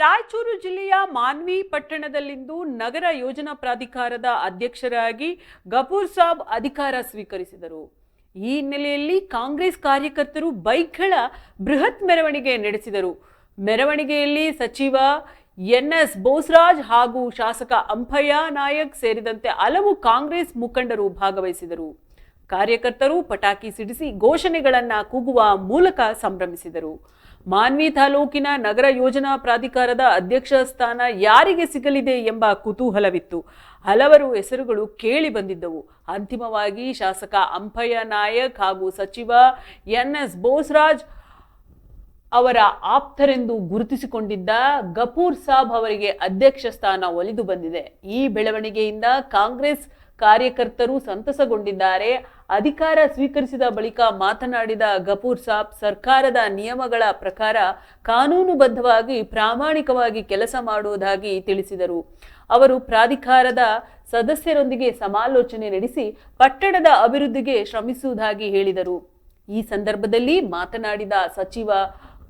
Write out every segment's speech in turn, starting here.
ರಾಯಚೂರು ಜಿಲ್ಲೆಯ ಮಾನ್ವಿ ಪಟ್ಟಣದಲ್ಲಿಂದು ನಗರ ಯೋಜನಾ ಪ್ರಾಧಿಕಾರದ ಅಧ್ಯಕ್ಷರಾಗಿ ಗಫೂರ್ ಸಾಬ್ ಅಧಿಕಾರ ಸ್ವೀಕರಿಸಿದರು. ಈ ಹಿನ್ನೆಲೆಯಲ್ಲಿ ಕಾಂಗ್ರೆಸ್ ಕಾರ್ಯಕರ್ತರು ಬೈಕ್ಗಳ ಬೃಹತ್ ಮೆರವಣಿಗೆ ನಡೆಸಿದರು. ಮೆರವಣಿಗೆಯಲ್ಲಿ ಸಚಿವ ಎನ್ಎಸ್ ಬೋಸ್ರಾಜ್ ಹಾಗೂ ಶಾಸಕ ಅಂಪಯ್ಯ ನಾಯಕ್ ಸೇರಿದಂತೆ ಹಲವು ಕಾಂಗ್ರೆಸ್ ಮುಖಂಡರು ಭಾಗವಹಿಸಿದರು. ಕಾರ್ಯಕರ್ತರು ಪಟಾಕಿ ಸಿಡಿಸಿ ಘೋಷಣೆಗಳನ್ನು ಕೂಗುವ ಮೂಲಕ ಸಂಭ್ರಮಿಸಿದರು. ಮಾನ್ವಿ ತಾಲೂಕಿನ ನಗರ ಯೋಜನಾ ಪ್ರಾಧಿಕಾರದ ಅಧ್ಯಕ್ಷ ಸ್ಥಾನ ಯಾರಿಗೆ ಸಿಗಲಿದೆ ಎಂಬ ಕುತೂಹಲವಿತ್ತು. ಹಲವರು ಹೆಸರುಗಳು ಕೇಳಿ ಬಂದಿದ್ದವು. ಅಂತಿಮವಾಗಿ ಶಾಸಕ ಅಂಪಯ್ಯ ನಾಯಕ್ ಹಾಗೂ ಸಚಿವ ಎನ್ಎಸ್ ಬೋಸ್ರಾಜ್ ಅವರ ಆಪ್ತರೆಂದು ಗುರುತಿಸಿಕೊಂಡಿದ್ದ ಗಪೂರ್ ಸಾಬ್ ಅವರಿಗೆ ಅಧ್ಯಕ್ಷ ಸ್ಥಾನ ಒಲಿದು ಬಂದಿದೆ. ಈ ಬೆಳವಣಿಗೆಯಿಂದ ಕಾಂಗ್ರೆಸ್ ಕಾರ್ಯಕರ್ತರು ಸಂತಸಗೊಂಡಿದ್ದಾರೆ. ಅಧಿಕಾರ ಸ್ವೀಕರಿಸಿದ ಬಳಿಕ ಮಾತನಾಡಿದ ಗಫೂರ್ ಸಾಬ್, ಸರ್ಕಾರದ ನಿಯಮಗಳ ಪ್ರಕಾರ ಕಾನೂನುಬದ್ಧವಾಗಿ ಪ್ರಾಮಾಣಿಕವಾಗಿ ಕೆಲಸ ಮಾಡುವುದಾಗಿ ತಿಳಿಸಿದರು. ಅವರು ಪ್ರಾಧಿಕಾರದ ಸದಸ್ಯರೊಂದಿಗೆ ಸಮಾಲೋಚನೆ ನಡೆಸಿ ಪಟ್ಟಣದ ಅಭಿವೃದ್ಧಿಗೆ ಶ್ರಮಿಸುವುದಾಗಿ ಹೇಳಿದರು. ಈ ಸಂದರ್ಭದಲ್ಲಿ ಮಾತನಾಡಿದ ಸಚಿವ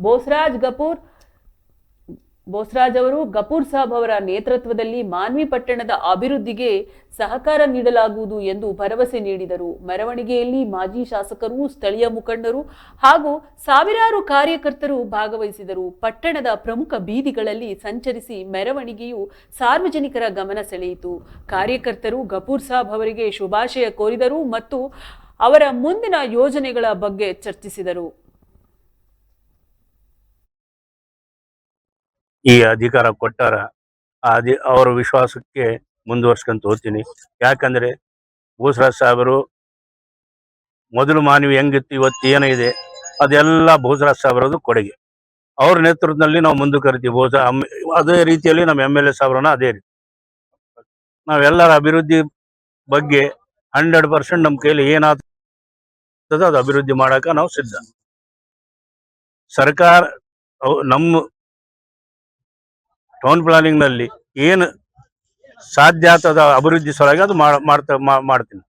ಬೋಸ್ರಾಜ್ ಗಪೂರ್ ಬೋಸ್ರಾಜ್ ಅವರು ಗಪೂರ್ ಸಾಬ್ ಅವರ ನೇತೃತ್ವದಲ್ಲಿ ಮಾನ್ವಿ ಪಟ್ಟಣದ ಅಭಿವೃದ್ಧಿಗೆ ಸಹಕಾರ ನೀಡಲಾಗುವುದು ಎಂದು ಭರವಸೆ ನೀಡಿದರು. ಮೆರವಣಿಗೆಯಲ್ಲಿ ಮಾಜಿ ಶಾಸಕರು, ಸ್ಥಳೀಯ ಮುಖಂಡರು ಹಾಗೂ ಸಾವಿರಾರು ಕಾರ್ಯಕರ್ತರು ಭಾಗವಹಿಸಿದರು. ಪಟ್ಟಣದ ಪ್ರಮುಖ ಬೀದಿಗಳಲ್ಲಿ ಸಂಚರಿಸಿ ಮೆರವಣಿಗೆಯು ಸಾರ್ವಜನಿಕರ ಗಮನ ಸೆಳೆಯಿತು. ಕಾರ್ಯಕರ್ತರು ಗಪೂರ್ ಸಾಬ್ ಅವರಿಗೆ ಶುಭಾಶಯ ಕೋರಿದರು ಮತ್ತು ಅವರ ಮುಂದಿನ ಯೋಜನೆಗಳ ಬಗ್ಗೆ ಚರ್ಚಿಸಿದರು. ಈ ಅಧಿಕಾರ ಕೊಟ್ಟಾರ ಅದಿ ಅವರ ವಿಶ್ವಾಸಕ್ಕೆ ಮುಂದುವರ್ಸ್ಕೊಂತ ಹೋಗ್ತೀನಿ. ಯಾಕಂದ್ರೆ ಭೂಸರಾಜ್ ಸಾಹೇಬರು ಮೊದಲು ಮಾನವಿ ಹೆಂಗಿತ್ತು, ಇವತ್ತು ಏನಿದೆ ಅದೆಲ್ಲ ಭೂಸರಾಜ್ ಸಾಹೇಬರದು ಕೊಡುಗೆ. ಅವ್ರ ನೇತೃತ್ವದಲ್ಲಿ ನಾವು ಮುಂದೆ ಕರಿತೀವಿ. ಭೂಸ ಅದೇ ರೀತಿಯಲ್ಲಿ ನಮ್ಮ ಎಂ ಎಲ್ ಎ ಸಾಹೇಬ್ರನ್ನ ಅದೇ ರೀತಿ. ನಾವೆಲ್ಲರ ಅಭಿವೃದ್ಧಿ ಬಗ್ಗೆ ಹಂಡ್ರೆಡ್ ಪರ್ಸೆಂಟ್ ನಮ್ಮ ಕೈಯಲ್ಲಿ ಏನಾಗ್ತದ ಅದು ಅಭಿವೃದ್ಧಿ ಮಾಡಕ ನಾವು ಸಿದ್ಧ. ಸರ್ಕಾರ ನಮ್ಮ ಟೌನ್ ಪ್ಲಾನಿಂಗ್ನಲ್ಲಿ ಏನು ಸಾಧ್ಯ ಆತದ ಅಭಿವೃದ್ಧಿ ಸಲುವಾಗಿ ಅದು ಮಾಡ್ತೀನಿ.